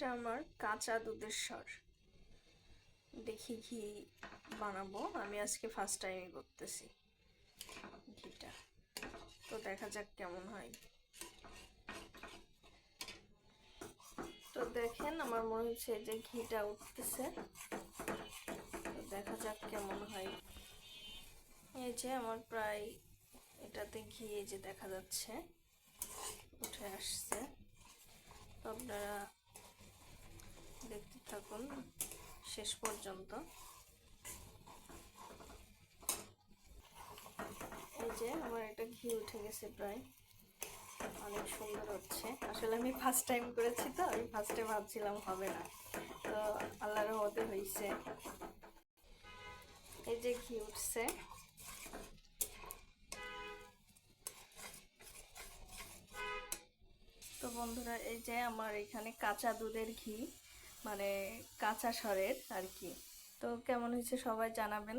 এটা আমার কাঁচা দুধের স্বর। দেখি ঘি বানাবো। আমি আজকে ফার্স্ট টাইমই করতেছি ঘিটা। তো দেখা যাক কেমন হয়। তো দেখেন, আমার মনে হচ্ছে যে ঘিটা উঠতেছে। তো দেখা যাক কেমন হয়। এই যে আমার প্রায় এটাতে ঘি যে দেখা যাচ্ছে। উঠে আসছে। আপনারা শেষ পর্যন্ত। এই যে আমার এটা ঘি উঠে গেছে প্রায়। অনেক সুন্দর হচ্ছে। আসলে আমি ফার্স্ট টাইম করেছি তো, আমি ফার্স্টে ভাবছিলাম হবে না। তো আল্লাহর রহমতে হয়েছে এই যে ঘি উঠছে। তো বন্ধুরা, এই যে আমার এখানে কাঁচা দুধের ঘি। মানে কাঁচা স্বরের আর কি। তো কেমন হয়েছে সবাই জানাবেন।